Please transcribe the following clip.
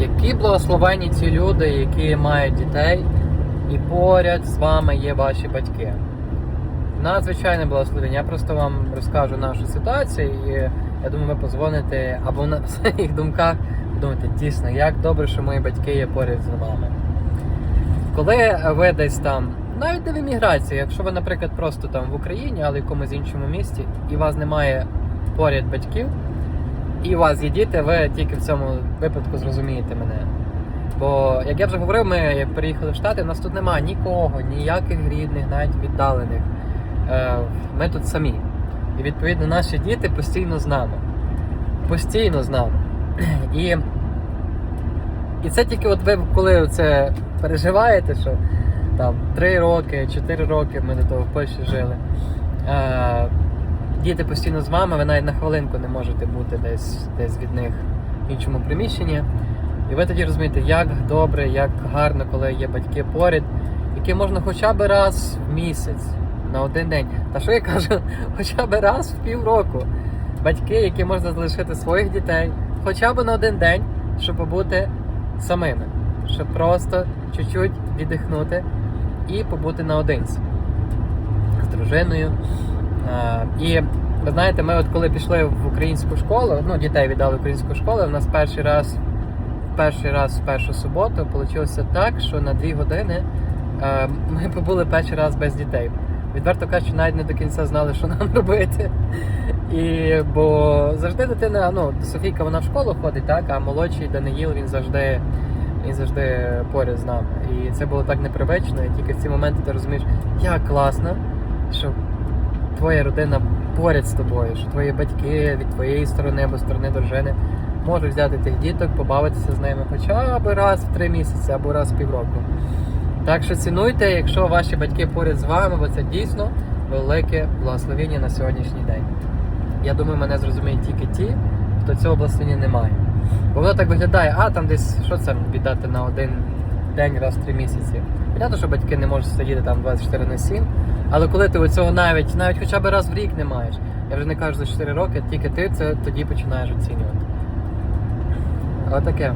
Які благословені ці люди, які мають дітей, і поряд з вами є ваші батьки. Надзвичайне благословення. Я просто вам розкажу нашу ситуацію, і я думаю, ви позвоните або на своїх думках думаєте, дійсно, як добре, що мої батьки є поряд з вами. Коли ви десь там, навіть не в еміграції, якщо ви, наприклад, просто там в Україні, але в якомусь іншому місті, і у вас немає поряд батьків, і у вас є діти, ви тільки в цьому випадку зрозумієте мене. Бо, як я вже говорив, ми як переїхали в Штати, у нас тут немає нікого, ніяких рідних, навіть віддалених. Е, Ми тут самі. І відповідно наші діти постійно з нами. Постійно з нами. І, і це тільки от ви коли це переживаєте, що там 3 роки, 4 роки ми до того в Польщі жили. Діти постійно з вами, ви навіть на хвилинку не можете бути десь, десь від них в іншому приміщенні. І ви тоді розумієте, як добре, як гарно, коли є батьки поряд, які можна хоча б раз в місяць, на один день. Та що я кажу, хоча б раз в півроку. Батьки, які можна залишити своїх дітей, хоча б на один день, щоб побути самими, щоб просто чуть-чуть віддихнути і побути наодинці з дружиною. А, і ви знаєте, ми от коли пішли в українську школу, ну дітей віддали в українську школу, у нас перший раз перший раз в першу суботу вийшло так, що на дві години е, ми побули перший раз без дітей. Відверто кажучи, навіть не до кінця знали, що нам робити. І, бо завжди дитина, ну, Софійка вона в школу ходить, так, а молодший Даниїл він завжди, він завжди поряд з нами. І це було так непривично, і тільки в ці моменти ти розумієш, як класно, що твоя родина поряд з тобою, що твої батьки від твоєї сторони або сторони дружини можуть взяти тих діток, побавитися з ними хоча б раз в три місяці або раз в півроку. Так що цінуйте, якщо ваші батьки поряд з вами, бо це дійсно велике благословення на сьогоднішній день. Я думаю, мене зрозуміють тільки ті, хто цього благословення не має. Бо воно так виглядає, а там десь що це віддати на один день раз в три місяці. Понятно, що батьки не можуть сидіти там 24 на 7, але коли ти цього навіть, навіть хоча б раз в рік не маєш, я вже не кажу за 4 роки, тільки ти це тоді починаєш оцінювати. Отаке.